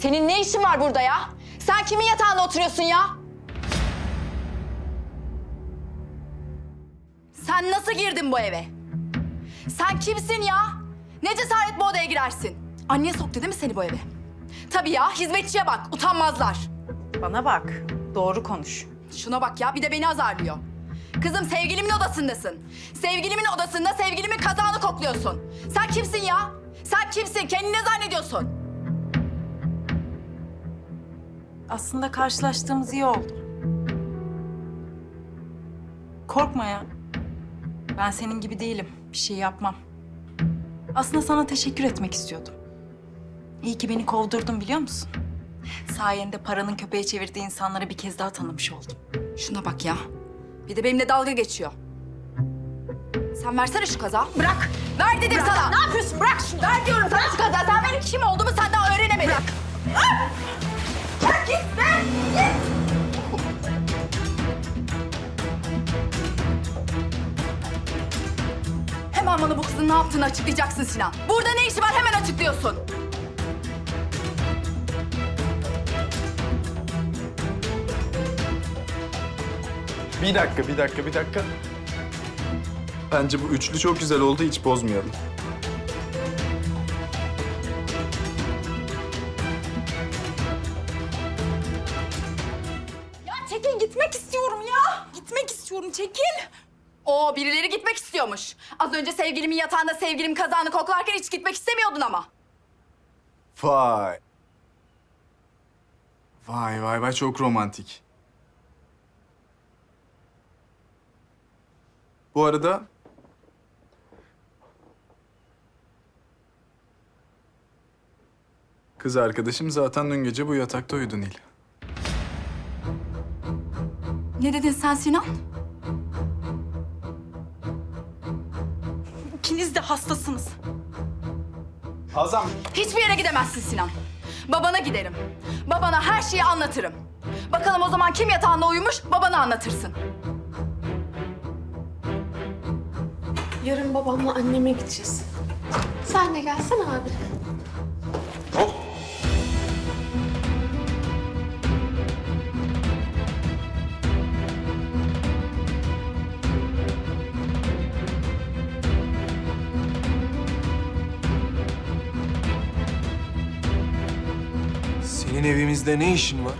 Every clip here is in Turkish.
Senin ne işin var burada ya? Sen kimin yatağında oturuyorsun ya? Sen nasıl girdin bu eve? Sen kimsin ya? Ne cesaret bu odaya girersin? Anne soktu değil mi seni bu eve? Tabii ya, hizmetçiye bak, utanmazlar. Bana bak. Doğru konuş. Şuna bak ya, bir de beni azarlıyor. Kızım sevgilimin odasındasın. Sevgilimin odasında sevgilimin kazağını kokluyorsun. Sen kimsin ya? Sen kimsin? Kendini ne zannediyorsun? Aslında karşılaştığımız iyi oldu. Korkma ya. Ben senin gibi değilim. Bir şey yapmam. Aslında sana teşekkür etmek istiyordum. İyi ki beni kovdurdun biliyor musun? Sayende paranın köpeğe çevirdiği insanları bir kez daha tanımış oldum. Şuna bak ya. Bir de benimle dalga geçiyor. Sen versene şu kazağı. Bırak. Ver dedim sana. Ne yapıyorsun? Bırak şunu. Ver diyorum sana şu kazağı. Sen benim kim olduğumu yaptığını açıklayacaksın Sinan. Burada ne işi var hemen açıklıyorsun. Bir dakika, bir dakika, bir dakika. Bence bu üçlü çok güzel oldu, hiç bozmayalım. Ya çekil gitmek istiyorum ya. Gitmek istiyorum çekil. Oo birileri gitmek istiyormuş. Az önce sevgilimin yatağında sevgilim kazağını koklarken hiç gitmek istemiyordun ama. Vay. Vay vay vay çok romantik. Bu arada... Kız arkadaşım zaten dün gece bu yatakta uyudu Nil. Ne dedin sen Sinan? Hastasınız. Hazam. Hiçbir yere gidemezsin Sinan. Babana giderim. Babana her şeyi anlatırım. Bakalım o zaman kim yatağında uyumuş babana anlatırsın. Yarın babamla anneme gideceğiz. Sen de gelsene abi. Evimizde ne işin var?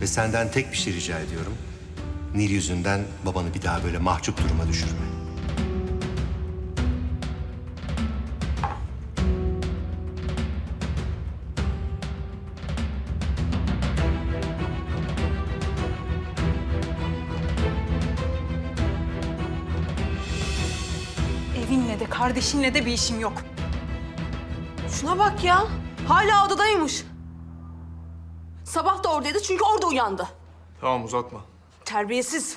Ve senden tek bir şey rica ediyorum. Nil yüzünden babanı bir daha böyle mahcup duruma düşürme. Evinle de kardeşinle de bir işim yok. Şuna bak ya. Hala odadaymış. Sabah da oradaydı çünkü orada uyandı. Tamam uzatma. Terbiyesiz.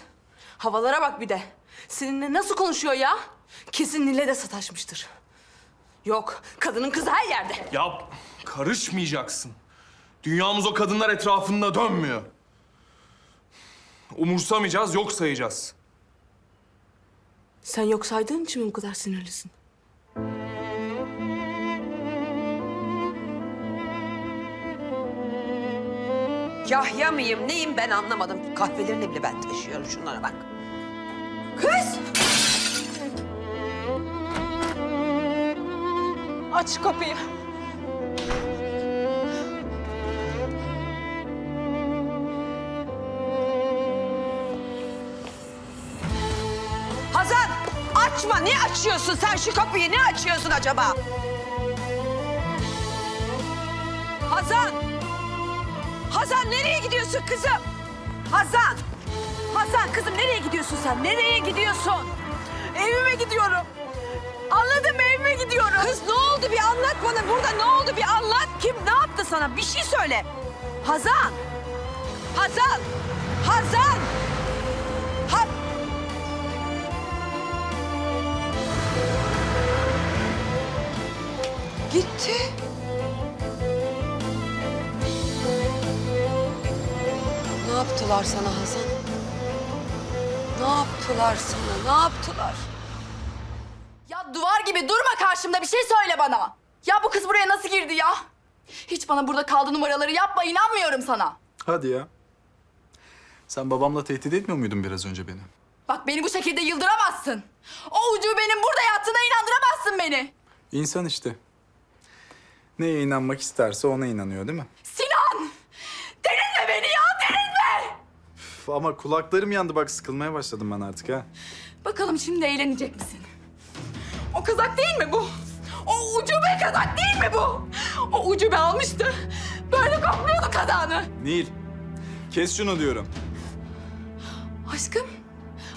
Havalara bak bir de. Seninle nasıl konuşuyor ya? Kesin Nil'e de sataşmıştır. Yok, kadının kızı her yerde. Ya karışmayacaksın. Dünyamız o kadınlar etrafında dönmüyor. Umursamayacağız, yok sayacağız. Sen yok saydığın için mi bu kadar sinirlisin? Yahya mıyım, neyim ben anlamadım. Kahvelerini bile ben taşıyorum. Şunlara bak. Kız! Aç kapıyı. Hazan! Açma! Ne açıyorsun sen şu kapıyı? Ne açıyorsun acaba? Hazan! Hazan nereye gidiyorsun kızım? Hazan! Hazan kızım nereye gidiyorsun sen? Nereye gidiyorsun? Evime gidiyorum. Anladın mı? Evime gidiyorum. Kız ne oldu? Bir anlat bana. Burada ne oldu? Bir anlat. Kim ne yaptı sana? Bir şey söyle. Hazan! Hazan! Hazan! Gitti. Ne yaptılar sana Hazan? Ne yaptılar sana? Ne yaptılar? Ya duvar gibi durma karşımda bir şey söyle bana. Ya bu kız buraya nasıl girdi ya? Hiç bana burada kaldı numaraları yapma inanmıyorum sana. Hadi ya. Sen babamla tehdit etmiyor muydun biraz önce beni? Bak beni bu şekilde yıldıramazsın. O ucubenin burada yattığına inandıramazsın beni. İnsan işte. Neye inanmak isterse ona inanıyor değil mi? Sinan! Delirtme beni ya delirtme! Üf, ama kulaklarım yandı bak sıkılmaya başladım ben artık ha. Bakalım şimdi eğlenecek misin? O kazak değil mi bu? O ucube kazak değil mi bu? O ucube almıştı. Böyle kokluyordu kazağını. Nil, kes şunu diyorum. Aşkım,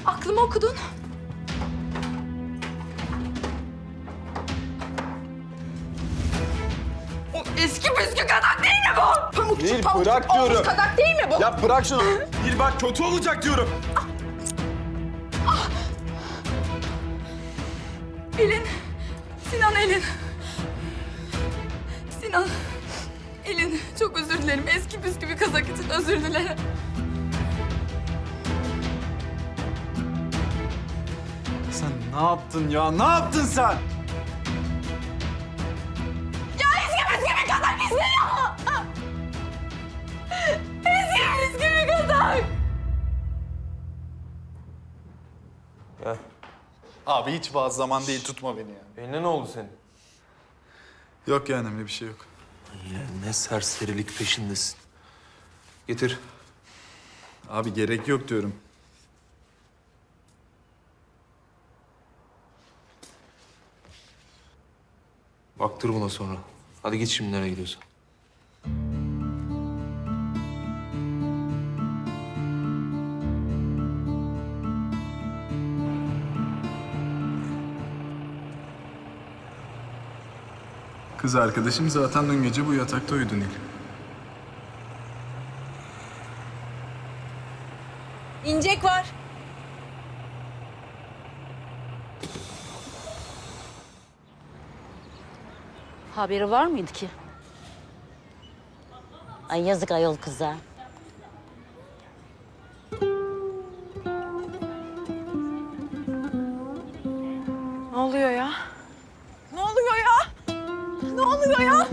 aklımı okudun. Eski püskü kazak değil mi bu? Pamukçu, Nil, pamukçu bırak olmuş diyorum. kazak değil mi bu? Ya bırak şunu. Nil bak kötü olacak diyorum. Elin. Sinan Elin. Sinan. Elin çok özür dilerim. Eski püskü bir kazak için özür dilerim. Sen ne yaptın ya? Ne yaptın sen? Abi hiç bazı zaman değil tutma beni ya. Eline ne oldu senin? Yok ya önemli bir şey yok. Ya ne serserilik peşindesin. Getir. Abi gerek yok diyorum. Baktır buna sonra. Hadi git şimdi nereye gidiyorsun. Kız arkadaşım zaten dün gece bu yatakta uyudu Nil. İncek var. Haberi var mıydı ki? Ay yazık ayol kıza. Ne oluyor ya? Oluyor ya?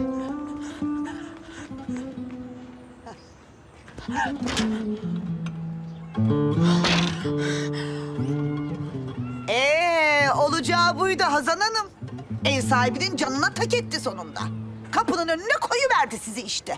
Ee, olacağı buydu Hazan Hanım. Ev sahibinin canına tak etti sonunda. Kapının önüne koyuverdi sizi işte.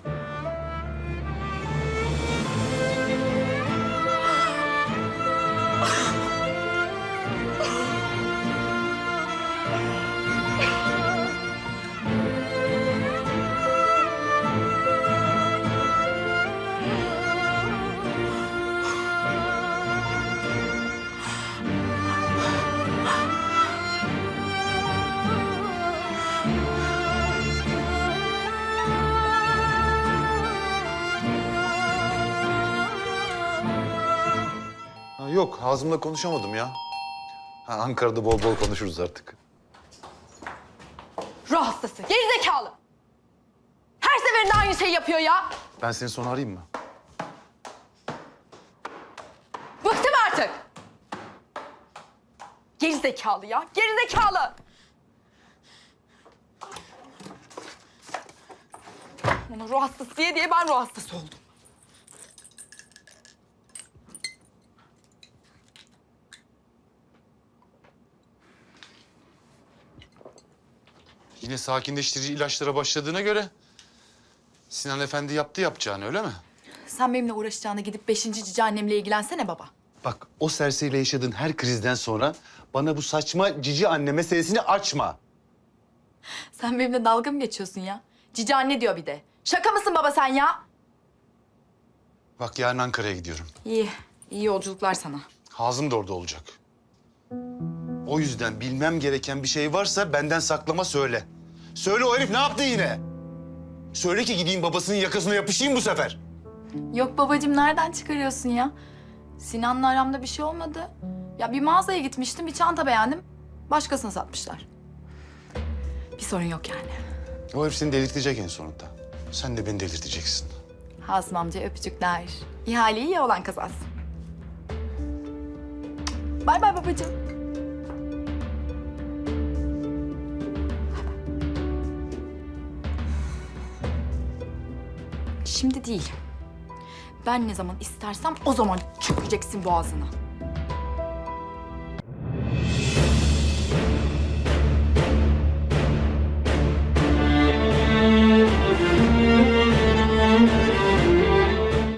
Ha, yok, ağzımla konuşamadım ya. Ha, Ankara'da bol bol konuşuruz artık. Ruh hastası, gerizekalı. Her seferinde aynı şeyi yapıyor ya. Ben seni sonra arayayım mı? Bıktım artık. Gerizekalı ya, gerizekalı. Ona ruh hastası diye diye ben ruh hastası oldum. Yine sakinleştirici ilaçlara başladığına göre... Sinan Efendi yaptı yapacağını öyle mi? Sen benimle uğraşacağına gidip beşinci cici annemle ilgilensene baba. Bak o serseriyle yaşadığın her krizden sonra bana bu saçma cici anne meselesini açma. Sen benimle dalga mı geçiyorsun ya? Cici anne diyor bir de. Şaka mısın baba sen ya? Bak yarın Ankara'ya gidiyorum. İyi, iyi yolculuklar sana. Hazım da orada olacak. O yüzden bilmem gereken bir şey varsa benden saklama söyle. Söyle o herif ne yaptı yine? Söyle ki gideyim babasının yakasına yapışayım bu sefer. Yok babacığım nereden çıkarıyorsun ya? Sinan'la aramda bir şey olmadı. Ya bir mağazaya gitmiştim, bir çanta beğendim. Başkasına satmışlar. Bir sorun yok yani. O herif seni delirtecek en sonunda. Sen de beni delirteceksin. Hazım amca öpücükler. İhaleyi iyi olan kazansın. Bay bay babacığım. Şimdi değil. Ben ne zaman istersem o zaman çökeceksin boğazına.